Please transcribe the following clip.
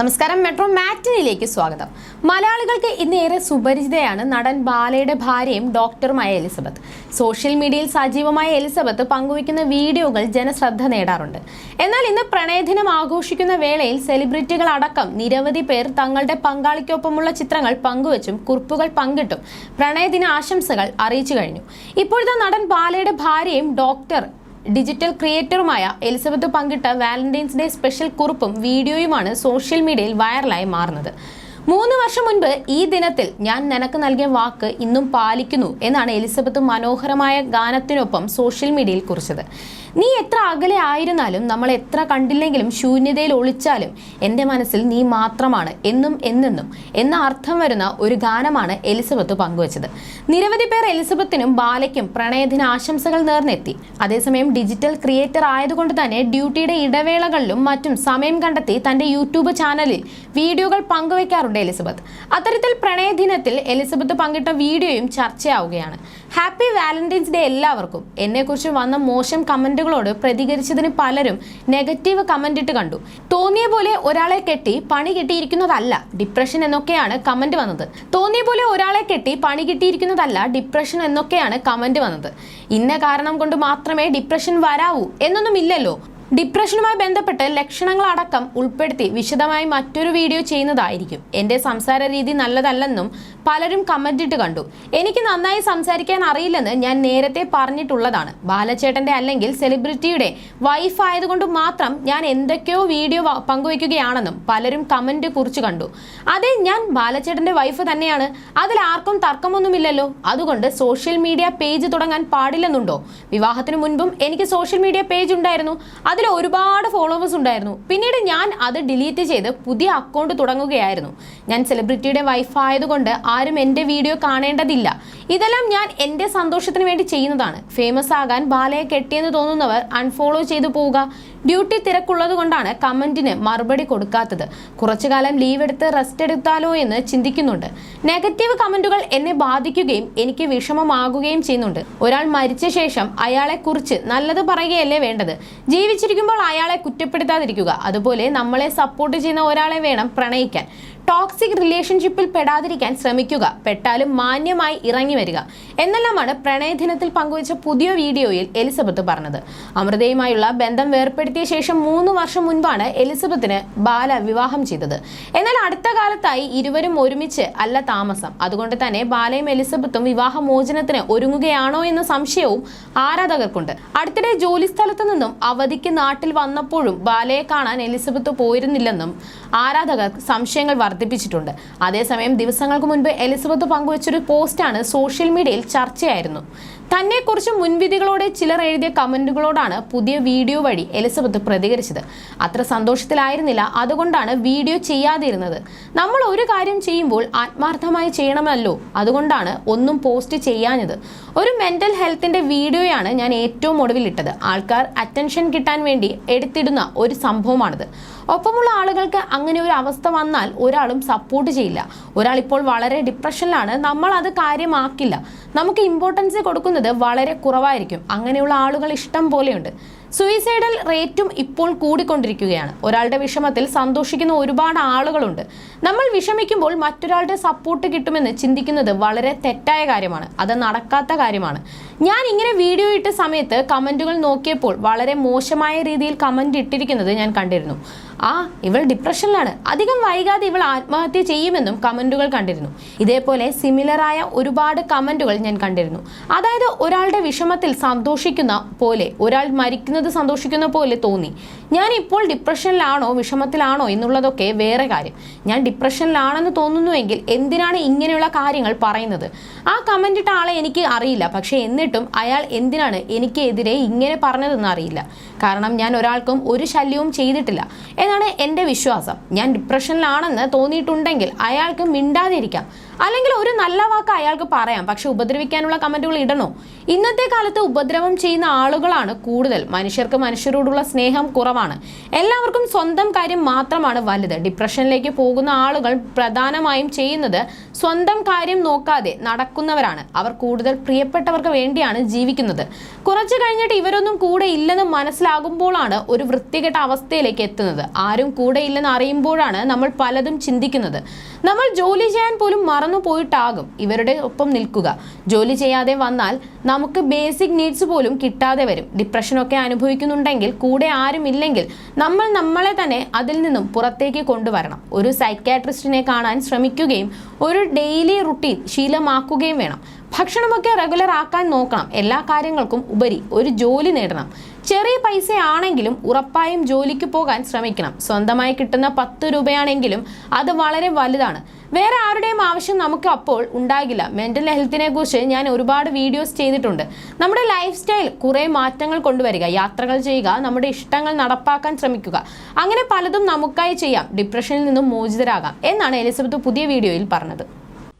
നമസ്കാരം മെട്രോ മാറ്റിനിലേക്ക് സ്വാഗതം. മലയാളികൾക്ക് ഇന്ന് ഏറെ സുപരിചിതയാണ് നടൻ ബാലയുടെ ഭാര്യയും ഡോക്ടറുമായ എലിസബത്ത്. സോഷ്യൽ മീഡിയയിൽ സജീവമായ എലിസബത്ത് പങ്കുവയ്ക്കുന്ന വീഡിയോകൾ ജനശ്രദ്ധ നേടാറുണ്ട്. എന്നാൽ ഇന്ന് പ്രണയദിനം ആഘോഷിക്കുന്ന വേളയിൽ സെലിബ്രിറ്റികൾ അടക്കം നിരവധി പേർ തങ്ങളുടെ പങ്കാളിക്കൊപ്പമുള്ള ചിത്രങ്ങൾ പങ്കുവച്ചും കുറിപ്പുകൾ പങ്കിട്ടും പ്രണയദിന ആശംസകൾ അറിയിച്ചു കഴിഞ്ഞു. ഇപ്പോഴത്തെ നടൻ ബാലയുടെ ഭാര്യയും ഡോക്ടർ ഡിജിറ്റൽ ക്രിയേറ്ററുമായ എലിസബത്ത് പങ്കിട്ട വാലന്റൈൻസ് ഡേ സ്പെഷ്യൽ കുറിപ്പും വീഡിയോയുമാണ് സോഷ്യൽ മീഡിയയിൽ വൈറലായി മാറുന്നത്. മൂന്ന് വർഷം മുൻപ് ഈ ദിനത്തിൽ ഞാൻ നിനക്ക് നൽകിയ വാക്ക് ഇന്നും പാലിക്കുന്നു എന്നാണ് എലിസബത്ത് മനോഹരമായ ഗാനത്തിനൊപ്പം സോഷ്യൽ മീഡിയയിൽ കുറിച്ചത്. നീ എത്ര അകലെ ആയിരുന്നാലും നമ്മൾ എത്ര കണ്ടില്ലെങ്കിലും ശൂന്യതയിൽ ഒളിച്ചാലും എന്റെ മനസ്സിൽ നീ മാത്രമാണ് എന്നും എന്നെന്നും എന്ന അർത്ഥം വരുന്ന ഒരു ഗാനമാണ് എലിസബത്ത് പങ്കുവച്ചത്. നിരവധി പേർ എലിസബത്തിനും ബാലയ്ക്കും പ്രണയദിന ആശംസകൾ നേർന്നെത്തി. അതേസമയം ഡിജിറ്റൽ ക്രിയേറ്റർ ആയതുകൊണ്ട് തന്നെ ഡ്യൂട്ടിയുടെ ഇടവേളകളിലും മറ്റും സമയം കണ്ടെത്തി തന്റെ യൂട്യൂബ് ചാനലിൽ വീഡിയോകൾ പങ്കുവയ്ക്കാറുണ്ട് എലിസബത്ത്. അത്തരത്തിൽ പ്രണയദിനത്തിൽ എലിസബത്ത് പങ്കിട്ട വീഡിയോയും ചർച്ചയാവുകയാണ്. ഹാപ്പി വാലന്റൈൻസ് ഡേ എല്ലാവർക്കും. എന്നെക്കുറിച്ച് വന്ന മോശം കമന്റുകളോട് പ്രതികരിച്ചതിന് പലരും നെഗറ്റീവ് കമന്റ് ഇട്ട് കണ്ടു. തോന്നിയ പോലെ ഒരാളെ കെട്ടി പണി കിട്ടിയിരിക്കുന്നതല്ല ഡിപ്രഷൻ എന്നൊക്കെയാണ് കമന്റ് വന്നത്. തോന്നിയ പോലെ ഒരാളെ കെട്ടി പണി കിട്ടിയിരിക്കുന്നതല്ല ഡിപ്രഷൻ എന്നൊക്കെയാണ് കമന്റ് വന്നത്. ഇന്ന കാരണം കൊണ്ട് മാത്രമേ ഡിപ്രഷൻ വരാവൂ എന്നൊന്നും ഇല്ലല്ലോ. ഡിപ്രഷനുമായി ബന്ധപ്പെട്ട് ലക്ഷണങ്ങളടക്കം ഉൾപ്പെടുത്തി വിശദമായി മറ്റൊരു വീഡിയോ ചെയ്യുന്നതായിരിക്കും. എന്റെ സംസാര രീതി നല്ലതല്ലെന്നും പലരും കമന്റിട്ട് കണ്ടു. എനിക്ക് നന്നായി സംസാരിക്കാൻ അറിയില്ലെന്ന് ഞാൻ നേരത്തെ പറഞ്ഞിട്ടുള്ളതാണ്. ബാലചേട്ടന്റെ അല്ലെങ്കിൽ സെലിബ്രിറ്റിയുടെ വൈഫ് ആയതുകൊണ്ട് മാത്രം ഞാൻ എന്തൊക്കെയോ വീഡിയോ പങ്കുവയ്ക്കുകയാണെന്നും പലരും കമന്റ് കുറിച്ച് കണ്ടു. അതെ ഞാൻ ബാലചേട്ടന്റെ വൈഫ് തന്നെയാണ്. അതിൽ ആർക്കും തർക്കമൊന്നുമില്ലല്ലോ. അതുകൊണ്ട് സോഷ്യൽ മീഡിയ പേജ് തുടങ്ങാൻ പാടില്ലെന്നുണ്ടോ? വിവാഹത്തിന് മുൻപും എനിക്ക് സോഷ്യൽ മീഡിയ പേജ് ഉണ്ടായിരുന്നു. അതിൽ ഒരുപാട് ഫോളോവേഴ്സ് ഉണ്ടായിരുന്നു. പിന്നീട് ഞാൻ അത് ഡിലീറ്റ് ചെയ്ത് പുതിയ അക്കൗണ്ട് തുടങ്ങുകയായിരുന്നു. ഞാൻ സെലിബ്രിറ്റിയുടെ വൈഫ് ആയതുകൊണ്ട് ആരും എന്റെ വീഡിയോ കാണേണ്ടതില്ല. ഇതെല്ലാം ഞാൻ എന്റെ സന്തോഷത്തിന് വേണ്ടി ചെയ്യുന്നതാണ്. ഫേമസ് ആകാൻ ബാലയെ കെട്ടിയെന്ന് തോന്നുന്നവർ അൺഫോളോ ചെയ്തു പോവുക. ഡ്യൂട്ടി തിരക്കുള്ളത് കൊണ്ടാണ് കമന്റിന് മറുപടി കൊടുക്കാത്തത്. കുറച്ചു കാലം ലീവ് എടുത്ത് റെസ്റ്റ് എടുത്താലോ എന്ന് ചിന്തിക്കുന്നുണ്ട്. നെഗറ്റീവ് കമന്റുകൾ എന്നെ ബാധിക്കുകയും എനിക്ക് വിഷമമാകുകയും ചെയ്യുന്നുണ്ട്. ഒരാൾ മരിച്ച ശേഷം അയാളെ കുറിച്ച് നല്ലത് പറയുകയല്ലേ വേണ്ടത്? ജീവിച്ചിരിക്കുമ്പോൾ അയാളെ കുറ്റപ്പെടുത്താതിരിക്കുക. അതുപോലെ നമ്മളെ സപ്പോർട്ട് ചെയ്യുന്ന ഒരാളെ വേണം പ്രണയിക്കാൻ. ടോക്സിക് റിലേഷൻഷിപ്പിൽ പെടാതിരിക്കാൻ ശ്രമിക്കുക. പെട്ടാലും മാന്യമായി ഇറങ്ങി വരിക. എന്നെല്ലാമാണ് പ്രണയദിനത്തിൽ പങ്കുവച്ച പുതിയ വീഡിയോയിൽ എലിസബത്ത് പറഞ്ഞത്. അമൃതയുമായുള്ള ബന്ധം വേർപ്പെടുത്തിയ ശേഷം മൂന്ന് വർഷം മുൻപാണ് എലിസബത്തിന് ബാല വിവാഹം ചെയ്തത്. എന്നാൽ അടുത്ത കാലത്തായി ഇരുവരും ഒരുമിച്ച് അല്ല താമസം. അതുകൊണ്ട് തന്നെ ബാലയും എലിസബത്തും വിവാഹമോചനത്തിന് ഒരുങ്ങുകയാണോ എന്ന സംശയവും ആരാധകർക്കുണ്ട്. അടുത്തിടെ ജോലി സ്ഥലത്ത് നിന്നും അവധിക്ക് നാട്ടിൽ വന്നപ്പോഴും ബാലയെ കാണാൻ എലിസബത്ത് പോയിരുന്നില്ലെന്നും ആരാധകർ സംശയങ്ങൾ വർദ്ധിപ്പിച്ചിട്ടുണ്ട്. അതേസമയം ദിവസങ്ങൾക്ക് മുൻപ് എലിസബത്ത് പങ്കുവച്ചൊരു പോസ്റ്റാണ് സോഷ്യൽ മീഡിയയിൽ ചർച്ചയായിരുന്നു. തന്നെക്കുറിച്ച് മുൻവിധികളോടെ ചിലർ എഴുതിയ കമന്റുകളോടാണ് പുതിയ വീഡിയോ വഴി എലിസബത്ത് പ്രതികരിച്ചത്. അത്ര സന്തോഷത്തിലായിരുന്നില്ല. അതുകൊണ്ടാണ് വീഡിയോ ചെയ്യാതിരുന്നത്. നമ്മൾ ഒരു കാര്യം ചെയ്യുമ്പോൾ ആത്മാർത്ഥമായി ചെയ്യണമല്ലോ. അതുകൊണ്ടാണ് ഒന്നും പോസ്റ്റ് ചെയ്യാഞ്ഞത്. ഒരു മെന്റൽ ഹെൽത്തിന്റെ വീഡിയോയാണ് ഞാൻ ഏറ്റവും ഒടുവിലിട്ടത്. ആൾക്കാർ അറ്റൻഷൻ കിട്ടാൻ വേണ്ടി എടുത്തിടുന്ന ഒരു സംഭവമാണിത്. ഒപ്പമുള്ള ആളുകൾക്ക് അങ്ങനെ ഒരു അവസ്ഥ വന്നാൽ ഒരാളും സപ്പോർട്ട് ചെയ്യില്ല. ഒരാൾ ഇപ്പോൾ വളരെ ഡിപ്രഷനിലാണ് നമ്മൾ അത് കാര്യമാക്കില്ല. നമുക്ക് ഇമ്പോർട്ടൻസ് കൊടുക്കുന്നത് വളരെ കുറവായിരിക്കും. അങ്ങനെയുള്ള ആളുകൾ ഇഷ്ടം പോലെയുണ്ട്. സൂയിസൈഡൽ റേറ്റും ഇപ്പോൾ കൂടിക്കൊണ്ടിരിക്കുകയാണ്. ഒരാളുടെ വിഷമത്തിൽ സന്തോഷിക്കുന്ന ഒരുപാട് ആളുകളുണ്ട്. നമ്മൾ വിഷമിക്കുമ്പോൾ മറ്റൊരാളുടെ സപ്പോർട്ട് കിട്ടുമെന്ന് ചിന്തിക്കുന്നത് വളരെ തെറ്റായ കാര്യമാണ്. അത് നടക്കാത്ത കാര്യമാണ്. ഞാൻ ഇങ്ങനെ വീഡിയോ ഇട്ട സമയത്ത് കമന്റുകൾ നോക്കിയപ്പോൾ വളരെ മോശമായ രീതിയിൽ കമന്റ് ഇട്ടിരിക്കുന്നത് ഞാൻ കണ്ടിരുന്നു. ആ ഇവൾ ഡിപ്രഷനിലാണ് അധികം വൈകാതെ ഇവൾ ആത്മഹത്യ ചെയ്യുമെന്നും കമന്റുകൾ കണ്ടിരുന്നു. ഇതേപോലെ സിമിലറായ ഒരുപാട് കമന്റുകൾ ഞാൻ കണ്ടിരുന്നു. അതായത് ഒരാളുടെ വിഷമത്തിൽ സന്തോഷിക്കുന്ന പോലെ ഒരാൾ മരിക്കുന്നത് സന്തോഷിക്കുന്ന പോലെ തോന്നി. ഞാൻ ഇപ്പോൾ ഡിപ്രഷനിലാണോ വിഷമത്തിലാണോ എന്നുള്ളതൊക്കെ വേറെ കാര്യം. ഞാൻ ഡിപ്രഷനിലാണെന്ന് തോന്നുന്നുവെങ്കിൽ എന്തിനാണ് ഇങ്ങനെയുള്ള കാര്യങ്ങൾ പറയുന്നത്? ആ കമന്റ് ഇട്ട ആളെ എനിക്ക് അറിയില്ല. പക്ഷേ എന്നിട്ടും അയാൾ എന്തിനാണ് എനിക്കെതിരെ ഇങ്ങനെ പറഞ്ഞതെന്ന് അറിയില്ല. കാരണം ഞാൻ ഒരാൾക്കും ഒരു ശല്യവും ചെയ്തിട്ടില്ല. എന്നാണ് എന്റെ വിശ്വാസം. ഞാൻ ഡിപ്രഷനിലാണെന്ന് തോന്നിയിട്ടുണ്ടെങ്കിൽ അയാൾക്ക് മിണ്ടാതിരിക്കാം. അല്ലെങ്കിൽ ഒരു നല്ല വാക്ക് അയാൾക്ക് പറയാം. പക്ഷെ ഉപദ്രവിക്കാനുള്ള കമന്റുകൾ ഇടണോ? ഇന്നത്തെ കാലത്ത് ഉപദ്രവം ചെയ്യുന്ന ആളുകളാണ് കൂടുതൽ. മനുഷ്യർക്ക് മനുഷ്യരോടുള്ള സ്നേഹം കുറവാണ്. എല്ലാവർക്കും സ്വന്തം കാര്യം മാത്രമാണ് വലുത്. ഡിപ്രഷനിലേക്ക് പോകുന്ന ആളുകൾ പ്രധാനമായും ചെയ്യുന്നത് സ്വന്തം കാര്യം നോക്കാതെ നടക്കുന്നവരാണ്. അവർ കൂടുതൽ പ്രിയപ്പെട്ടവർക്ക് വേണ്ടിയാണ് ജീവിക്കുന്നത്. കുറച്ചു കഴിഞ്ഞിട്ട് ഇവരൊന്നും കൂടെ ഇല്ലെന്ന് മനസ്സിലാകുമ്പോഴാണ് ഒരു വൃത്തികെട്ട അവസ്ഥയിലേക്ക് എത്തുന്നത്. ആരും കൂടെ ഇല്ലെന്ന് അറിയുമ്പോഴാണ് നമ്മൾ പലതും ചിന്തിക്കുന്നത്. നമ്മൾ ജോലി ചെയ്യാൻ പോലും മറന്നു പോയിട്ടാകും ഇവരുടെ ഒപ്പം നിൽക്കുക. ജോലി ചെയ്യാതെ വന്നാൽ നമുക്ക് ബേസിക് നീഡ്സ് പോലും കിട്ടാതെ വരും. ഡിപ്രഷനൊക്കെ അനുഭവിക്കുന്നുണ്ടെങ്കിൽ കൂടെ ആരുമില്ലെങ്കിൽ നമ്മൾ നമ്മളെ തന്നെ അതിൽ നിന്നും പുറത്തേക്ക് കൊണ്ടുവരണം. ഒരു സൈക്കാട്രിസ്റ്റിനെ കാണാൻ ശ്രമിക്കുകയും ഒരു ഡെയിലി റുട്ടീൻ ശീലമാക്കുകയും വേണം. ഭക്ഷണമൊക്കെ റെഗുലർ ആക്കാൻ നോക്കണം. എല്ലാ കാര്യങ്ങൾക്കും ഉപരി ഒരു ജോലി നേടണം. ചെറിയ പൈസയാണെങ്കിലും ഉറപ്പായും ജോലിക്ക് പോകാൻ ശ്രമിക്കണം. സ്വന്തമായി കിട്ടുന്ന പത്ത് രൂപയാണെങ്കിലും അത് വളരെ വലുതാണ്. വേറെ ആരുടെയും ആവശ്യം നമുക്ക് അപ്പോൾ ഉണ്ടാകില്ല. മെന്റൽ ഹെൽത്തിനെ കുറിച്ച് ഞാൻ ഒരുപാട് വീഡിയോസ് ചെയ്തിട്ടുണ്ട്. നമ്മുടെ ലൈഫ് സ്റ്റൈൽ കുറേ മാറ്റങ്ങൾ കൊണ്ടുവരിക. യാത്രകൾ ചെയ്യുക നമ്മുടെ ഇഷ്ടങ്ങൾ നടപ്പാക്കാൻ ശ്രമിക്കുക. അങ്ങനെ പലതും നമുക്കായി ചെയ്യാം. ഡിപ്രഷനിൽ നിന്നും മോചിതരാകാം. എന്നാണ് എലിസബത്ത് പുതിയ വീഡിയോയിൽ പറഞ്ഞത്.